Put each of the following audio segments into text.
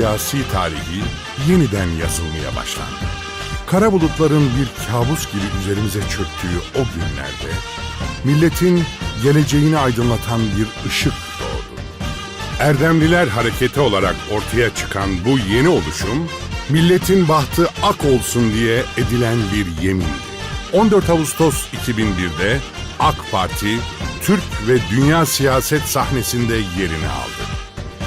siyasi tarihi yeniden yazılmaya başlandı. Kara bulutların bir kabus gibi üzerimize çöktüğü o günlerde milletin geleceğini aydınlatan bir ışık doğdu. Erdemliler hareketi olarak ortaya çıkan bu yeni oluşum, milletin bahtı ak olsun diye edilen bir yemindi. 14 Ağustos 2001'de AK Parti, Türk ve dünya siyaset sahnesinde yerini aldı.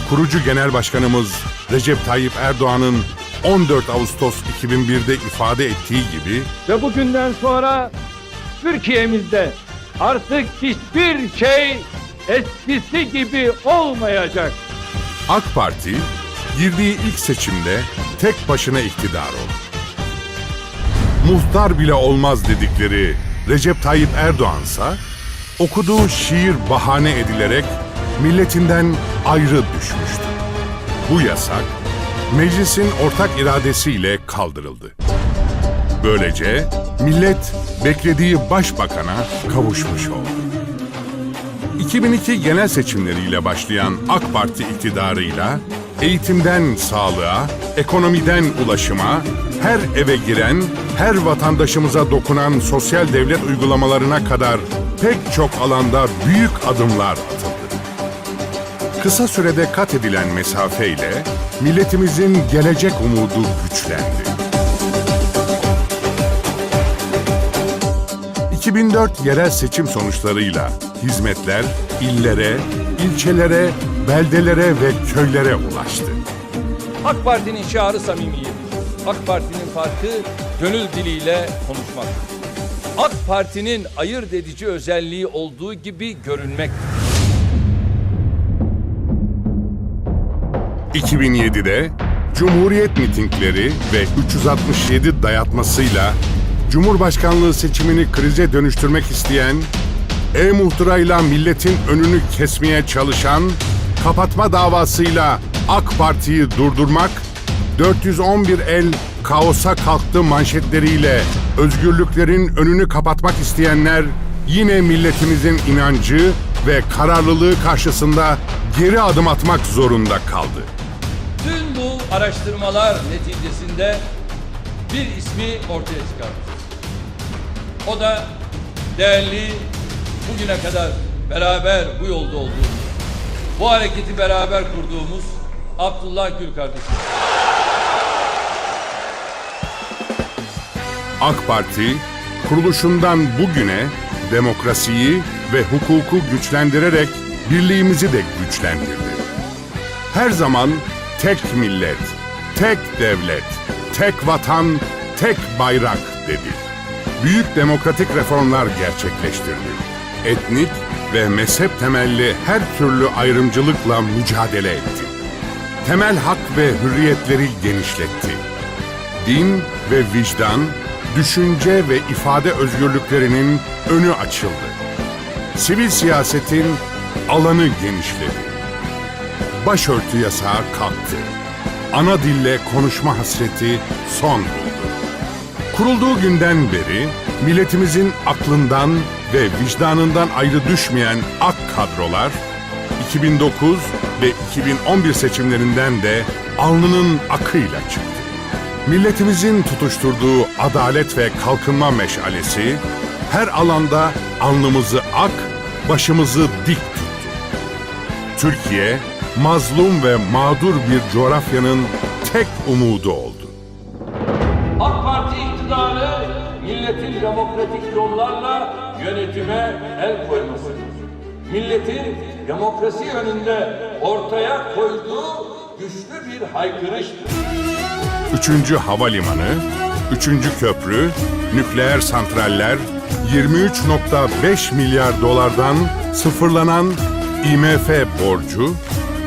Kurucu Genel Başkanımız Recep Tayyip Erdoğan'ın 14 Ağustos 2001'de ifade ettiği gibi Ve bugünden sonra Türkiye'mizde artık hiçbir şey eskisi gibi olmayacak. AK Parti girdiği ilk seçimde tek başına iktidar oldu. Muhtar bile olmaz dedikleri Recep Tayyip Erdoğansa okuduğu şiir bahane edilerek milletinden ayrı düşmüştü. Bu yasak meclisin ortak iradesiyle kaldırıldı. Böylece millet beklediği başbakana kavuşmuş oldu. 2002 genel seçimleriyle başlayan AK Parti iktidarıyla eğitimden sağlığa, ekonomiden ulaşıma, her eve giren, her vatandaşımıza dokunan sosyal devlet uygulamalarına kadar pek çok alanda büyük adımlar atıldı. Kısa sürede kat edilen mesafeyle milletimizin gelecek umudu güçlendi. 2004 yerel seçim sonuçlarıyla hizmetler illere, ilçelere, beldelere ve köylere ulaştı. AK Parti'nin şiarı samimiyet. AK Parti'nin farkı gönül diliyle konuşmak. AK Parti'nin ayırt edici özelliği olduğu gibi görünmek. 2007'de Cumhuriyet mitingleri ve 367 dayatmasıyla Cumhurbaşkanlığı seçimini krize dönüştürmek isteyen, e-muhtırayla milletin önünü kesmeye çalışan, kapatma davasıyla AK Parti'yi durdurmak, 411 el kaosa kalktı manşetleriyle özgürlüklerin önünü kapatmak isteyenler yine milletimizin inancı ve kararlılığı karşısında geri adım atmak zorunda kaldı. Tüm bu araştırmalar neticesinde bir ismi ortaya çıkarmışız. O da değerli bugüne kadar beraber bu yolda olduğumuz, bu hareketi beraber kurduğumuz Abdullah Gül kardeşim. AK Parti kuruluşundan bugüne demokrasiyi ve hukuku güçlendirerek birliğimizi de güçlendirdi. Her zaman tek millet, tek devlet, tek vatan, tek bayrak dedi. Büyük demokratik reformlar gerçekleştirdi. Etnik ve mezhep temelli her türlü ayrımcılıkla mücadele etti. Temel hak ve hürriyetleri genişletti din ve vicdan, düşünce ve ifade özgürlüklerinin önü açıldı. Sivil siyasetin alanı genişledi. Başörtü yasağı kalktı. Ana dille konuşma hasreti son buldu. Kurulduğu günden beri milletimizin aklından ve vicdanından ayrı düşmeyen ak kadrolar 2009 ve 2011 seçimlerinden de alnının akıyla çıktı. Milletimizin tutuşturduğu adalet ve kalkınma meşalesi her alanda alnımızı ak, başımızı dik tuttu. Türkiye, mazlum ve mağdur bir coğrafyanın tek umudu oldu. AK Parti iktidarı milletin demokratik yollarla yönetime el koymasıdır. Milletin demokrasi yönünde ortaya koyduğu güçlü bir haykırıştır. Üçüncü havalimanı, üçüncü köprü, nükleer santraller, 23.5 milyar dolardan sıfırlanan IMF borcu,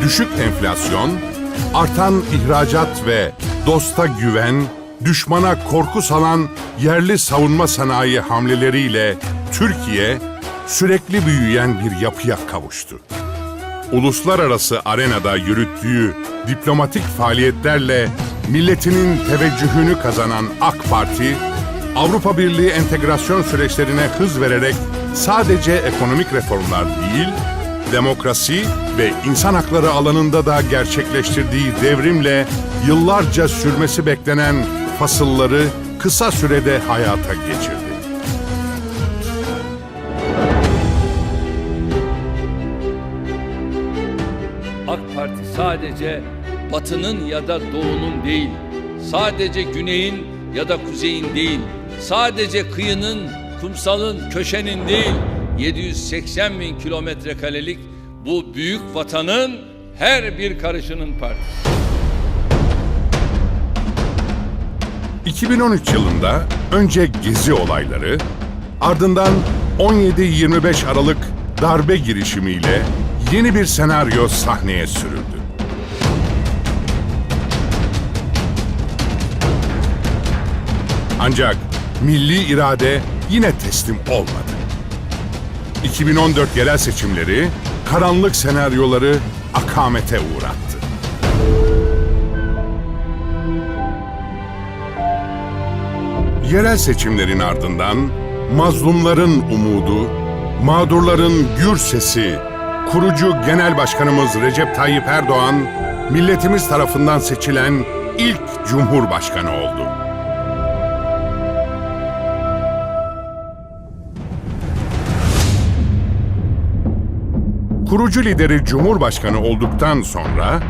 düşük enflasyon, artan ihracat ve dosta güven, düşmana korku salan yerli savunma sanayi hamleleriyle Türkiye sürekli büyüyen bir yapıya kavuştu. Uluslararası arenada yürüttüğü diplomatik faaliyetlerle milletinin teveccühünü kazanan AK Parti, Avrupa Birliği entegrasyon süreçlerine hız vererek sadece ekonomik reformlar değil, demokrasi ve insan hakları alanında da gerçekleştirdiği devrimle yıllarca sürmesi beklenen fasılları kısa sürede hayata geçirdi. AK Parti sadece batının ya da doğunun değil, sadece güneyin ya da kuzeyin değil, sadece kıyının, kumsalın, köşenin değil, 780 bin kilometre karelik bu büyük vatanın her bir karışının partisi. 2013 yılında önce gezi olayları, ardından 17-25 Aralık darbe girişimiyle yeni bir senaryo sahneye sürüldü. Ancak milli irade yine teslim olmadı. 2014 yerel seçimleri karanlık senaryoları akamete uğrattı. Yerel seçimlerin ardından mazlumların umudu, mağdurların gür sesi, kurucu Genel Başkanımız Recep Tayyip Erdoğan, milletimiz tarafından seçilen ilk Cumhurbaşkanı oldu. Kurucu lideri Cumhurbaşkanı olduktan sonra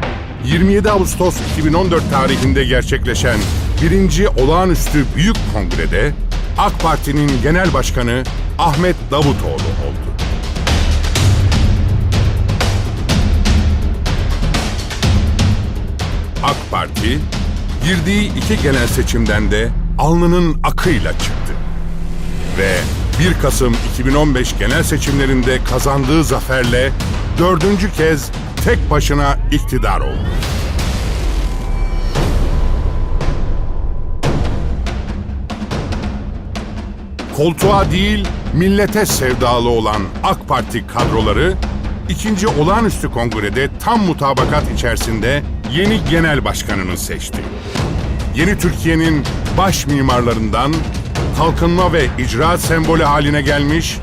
27 Ağustos 2014 tarihinde gerçekleşen 1. Olağanüstü Büyük Kongre'de AK Parti'nin Genel Başkanı Ahmet Davutoğlu oldu. AK Parti girdiği iki genel seçimden de alnının akıyla çıktı ve 1 Kasım 2015 genel seçimlerinde kazandığı zaferle dördüncü kez tek başına iktidar oldu. Koltuğa değil, millete sevdalı olan AK Parti kadroları, ikinci olağanüstü kongrede tam mutabakat içerisinde yeni genel başkanını seçti. Yeni Türkiye'nin baş mimarlarından kalkınma ve icraat sembolü haline gelmiş,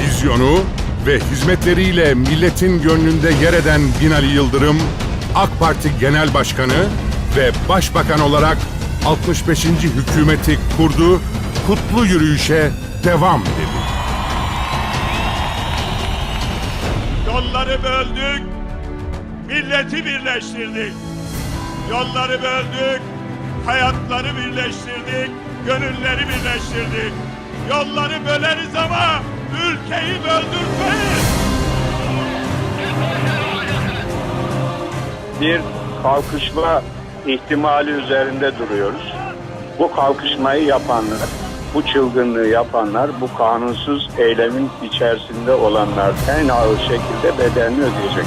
vizyonu ve hizmetleriyle milletin gönlünde yer eden Binali Yıldırım, AK Parti Genel Başkanı ve Başbakan olarak 65. hükümeti kurdu, kutlu yürüyüşe devam dedi. Yolları böldük, milleti birleştirdik. Yolları böldük, hayatları birleştirdik, gönülleri birleştirdik. Yolları böleriz ama ülkeyi böldürmeyiz. bir kalkışma ihtimali üzerinde duruyoruz. Bu kalkışmayı yapanlar, bu çılgınlığı yapanlar, bu kanunsuz eylemin içerisinde olanlar en ağır şekilde bedelini ödeyecek.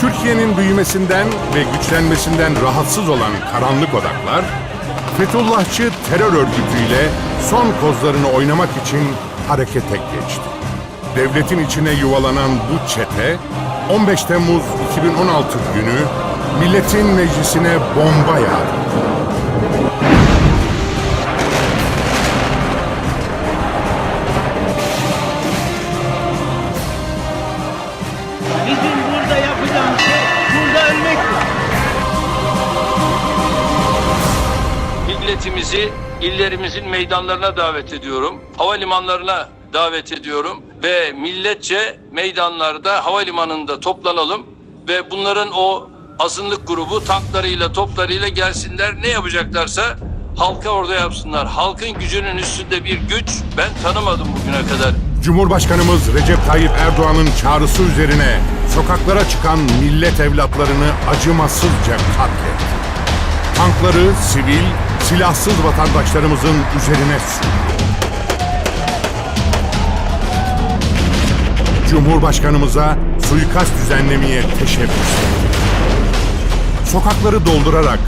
Türkiye'nin büyümesinden ve güçlenmesinden rahatsız olan karanlık odaklar, Fethullahçı terör örgütüyle son kozlarını oynamak için harekete geçti. Devletin içine yuvalanan bu çete, 15 Temmuz 2016 günü milletin meclisine bomba yağdı. Milletimizi illerimizin meydanlarına davet ediyorum. Havalimanlarına davet ediyorum ve milletçe meydanlarda havalimanında toplanalım ve bunların o azınlık grubu tanklarıyla toplarıyla gelsinler ne yapacaklarsa halka orada yapsınlar. Halkın gücünün üstünde bir güç ben tanımadım bugüne kadar. Cumhurbaşkanımız Recep Tayyip Erdoğan'ın çağrısı üzerine sokaklara çıkan millet evlatlarını acımasızca katletti. Tankları sivil, silahsız vatandaşlarımızın üzerine sürdü. Cumhurbaşkanımıza suikast düzenlemeye teşebbüs. Sokakları doldurarak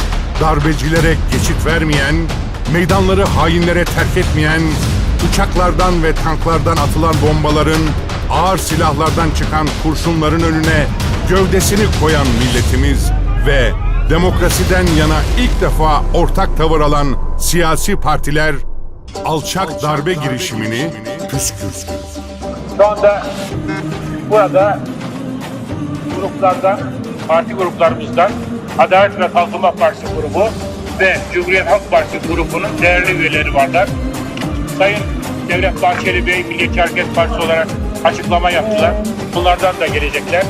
darbecilere geçit vermeyen, meydanları hainlere terk etmeyen, uçaklardan ve tanklardan atılan bombaların, ağır silahlardan çıkan kurşunların önüne gövdesini koyan milletimiz ve demokrasiden yana ilk defa ortak tavır alan siyasi partiler alçak darbe girişimini püskürttü. Şu anda burada gruplardan, parti gruplarımızdan Adalet ve Kalkınma Partisi grubu ve Cumhuriyet Halk Partisi grubunun değerli üyeleri varlar. Sayın Devlet Bahçeli Bey Milliyetçi Hareket Partisi olarak açıklama yaptılar. Bunlardan da gelecekler.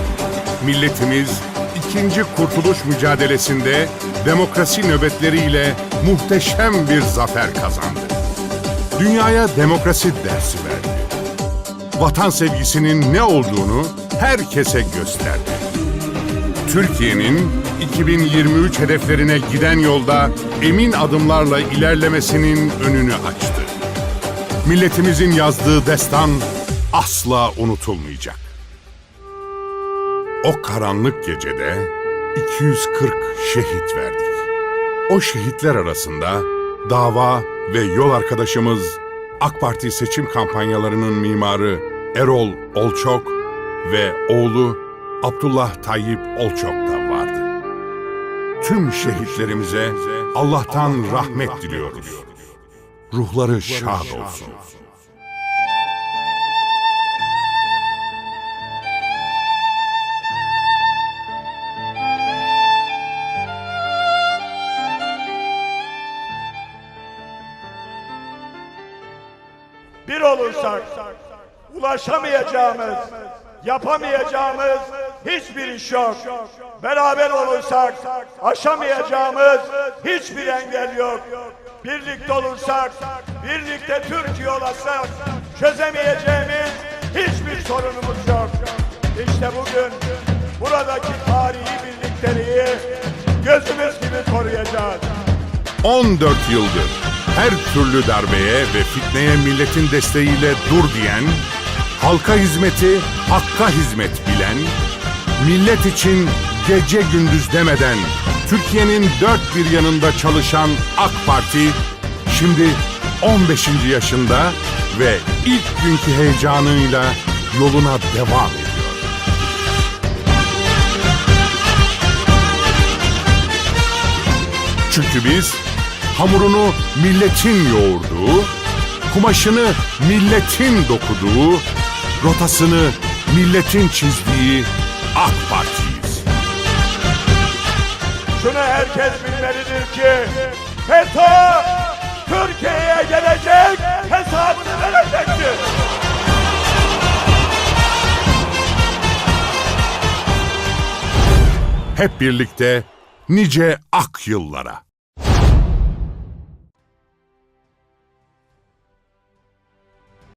Milletimiz ikinci kurtuluş mücadelesinde demokrasi nöbetleriyle muhteşem bir zafer kazandı. Dünyaya demokrasi dersi verdi. Vatan sevgisinin ne olduğunu herkese gösterdi. Türkiye'nin 2023 hedeflerine giden yolda emin adımlarla ilerlemesinin önünü açtı. Milletimizin yazdığı destan asla unutulmayacak. O karanlık gecede 240 şehit verdik. O şehitler arasında dava ve yol arkadaşımız AK Parti seçim kampanyalarının mimarı Erol Olçok ve oğlu Abdullah Tayyip Olçok da vardı. Tüm şehitlerimize Allah'tan rahmet diliyoruz. Ruhları şad olsun. Olursak ulaşamayacağımız, yapamayacağımız hiçbir iş yok. Beraber olursak aşamayacağımız hiçbir engel yok. Birlikte olursak, birlikte Türkiye olursak çözemeyeceğimiz hiçbir sorunumuz yok. İşte bugün buradaki tarihi birlikteliği gözümüz gibi koruyacağız. 14 yıldır her türlü darbeye ve fitneye milletin desteğiyle dur diyen, halka hizmeti, hakka hizmet bilen, millet için gece gündüz demeden Türkiye'nin dört bir yanında çalışan AK Parti, şimdi 15. yaşında ve ilk günkü heyecanıyla yoluna devam ediyor. Çünkü biz hamurunu milletin yoğurduğu, kumaşını milletin dokuduğu, rotasını milletin çizdiği AK Parti'yiz. Şunu herkes bilmelidir ki FETÖ Türkiye'ye gelecek hesabını verecektir. Hep birlikte nice ak yıllara.